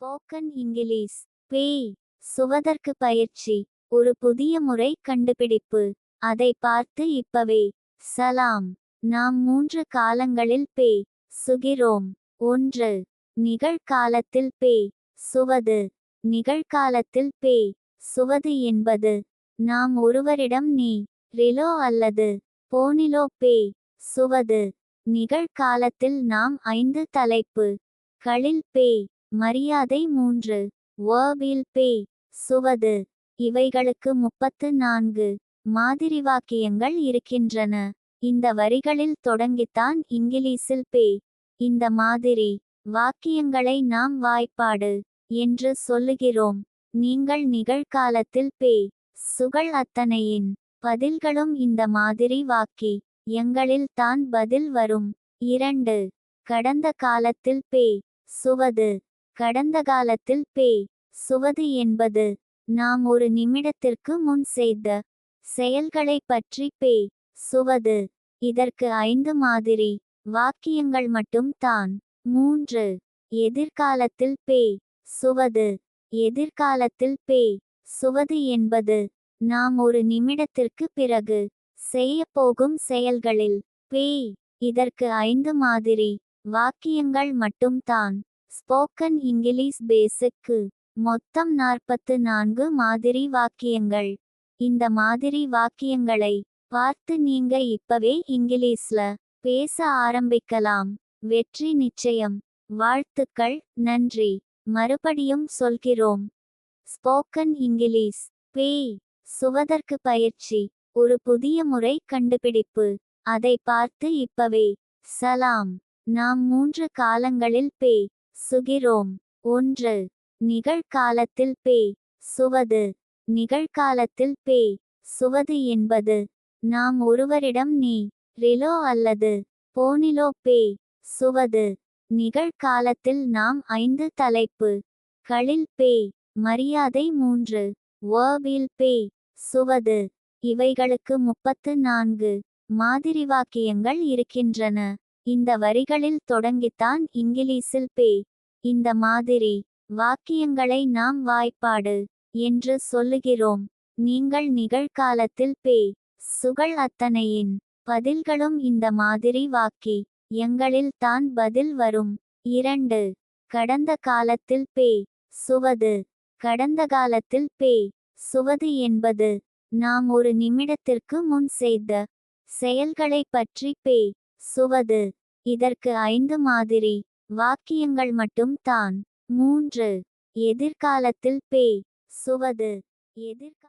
Spoken English பேய். சுவதற்கு பயிற்சி. ஒரு புதிய முறை கண்டுபிடிப்பு. அதை பார்த்து இப்பவே. சலாம். நாம் மூன்று காலங்களில் பேய். சுகிறோம். ஒன்று. நிகழ்காலத்தில் பேய். சுவது. நிகழ்காலத்தில் பேய். சுவது என்பது. நாம் ஒருவரிடம் நீ ரிலோ அல்லது போனிலோ பேய். சுவது. நிகழ்காலத்தில் நாம் ஐந்து தலைப்பு. களில் பேய். மரியாதை மூன்று. வேர்பில் பேய் சுவது. இவைகளுக்கு முப்பத்து நான்கு மாதிரி வாக்கியங்கள் இருக்கின்றன. இந்த வரிகளில் தொடங்கித்தான் இங்கிலீஷில் பே இந்த மாதிரி வாக்கியங்களை நாம் வாய்ப்பாடு என்று சொல்லுகிறோம். நீங்கள் நிகழ்காலத்தில் பேய் சுகள் அத்தனையின் பதில்களும் இந்த மாதிரி வாக்கி எங்களில் தான் பதில் வரும். இரண்டு. கடந்த காலத்தில் பே சுவது. கடந்த காலத்தில் பேய் சுவது என்பது நாம் ஒரு நிமிடத்திற்கு முன் செய்த செயல்களை பற்றி பேய் சுவது. இதற்கு ஐந்து மாதிரி வாக்கியங்கள் மட்டும் தான். மூன்று. எதிர்காலத்தில் பேய் சுவது. எதிர்காலத்தில் பேய் சுவது என்பது நாம் ஒரு நிமிடத்திற்கு பிறகு செய்யப் போகும் செயல்களில் பேய் இதற்கு ஐந்து மாதிரி வாக்கியங்கள் மட்டும்தான் ஸ்போக்கன் இங்கிலீஷ் பேஸுக்கு மொத்தம் நாற்பத்து நான்கு மாதிரி வாக்கியங்கள். இந்த மாதிரி வாக்கியங்களை பார்த்து நீங்க இப்பவே இங்கிலீஷ்ல பேச ஆரம்பிக்கலாம். வெற்றி நிச்சயம். வாழ்த்துக்கள் நன்றி. மறுபடியும் சொல்கிறோம். ஸ்போக்கன் இங்கிலீஷ் பேய். சுவதற்கு பயிற்சி. ஒரு புதிய முறை கண்டுபிடிப்பு. அதை பார்த்து இப்பவே. சலாம் நாம் மூன்று காலங்களில் பேய். சுகிறோம் ஒன்று. நிகழ்காலத்தில் பேய் சுவது. நிகழ்காலத்தில் பேய் சுவது என்பது நாம் ஒருவரிடம் நீ ரிலோ அல்லது போனிலோ பேய் சுவது. நிகழ்காலத்தில் நாம் ஐந்து தலைப்பு. களில் பேய் மரியாதை மூன்று. வேர்பில் பேய் சுவது. இவைகளுக்கு முப்பத்து நான்கு மாதிரி வாக்கியங்கள் இருக்கின்றன. இந்த வரிகளில் தொடங்கித்தான் இங்கிலீஷில் பேய் இந்த மாதிரி வாக்கியங்களை நாம் வாய்ப்பாடு என்று சொல்லுகிறோம். நீங்கள் நிகழ்காலத்தில் பே. சுகள் அத்தனையின் பதில்களும் இந்த மாதிரி வாக்கி எங்களில் தான் பதில் வரும். இரண்டு. கடந்த காலத்தில் பே. சுவது. கடந்த காலத்தில் பே. சுவது என்பது நாம் ஒரு நிமிடத்திற்கு முன் செய்த செயல்களை பற்றி பே. சுவது. இதற்கு ஐந்து மாதிரி வாக்கியங்கள் மட்டும் தான். மூன்று. எதிர்காலத்தில் பேய். சுவது. எதிர்கா